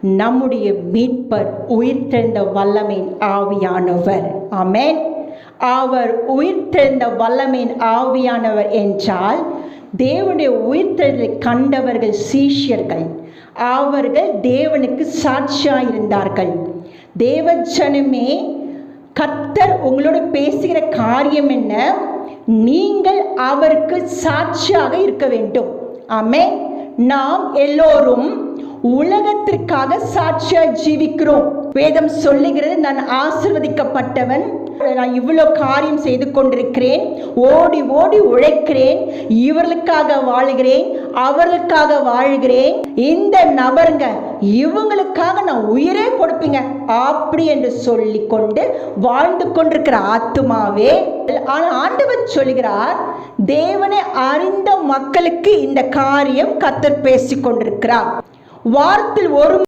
நம்முடைய மீட்பர் உயிர்த்தெழுந்த வல்லமையின் ஆவியானவர். ஆமென். அவர் உயிர்த்தெழுந்த வல்லமையின் ஆவியானவர் என்றால் தேவனுடைய உயிர்த்தெழுதலை கண்டவர்கள் சீஷியர்கள் அவர்கள் தேவனுக்கு சாட்சியாக இருந்தார்கள் தேவஜனமே கர்த்தர் உங்களோட பேசுகிற காரியம் என்ன? நீங்கள் அவருக்கு சாட்சியாக இருக்க வேண்டும். ஆமே நாம் எல்லோரும் உலகத்திற்காக சாட்சியா ஜீவிக்கிறோம். வேதம் சொல்லுகிறது நான் ஆசிர்வதிக்கப்பட்டவன். நான் இவ்வளோ காரியம் செய்து கொண்டிருக்கிறேன். ஓடி ஓடி உழைக்கிறேன். இவர்களுக்காக வாழ்கிறேன். அவர்களுக்காக வாழ்கிறேன். இந்த நபருங்க இவங்களுக்காக நான் உயிரே கொடுப்பீங்க. அப்படி என்று சொல்லி கொண்டு வாழ்ந்து கொண்டிருக்கிற ஆத்துமாவே. ஆனால் ஆண்டவர் சொல்கிறார் தேவனை அறிந்த மக்களுக்கு இந்த காரியம் கத்தர் பேசி கொண்டிருக்கிறார் வாரத்தில் ஒரு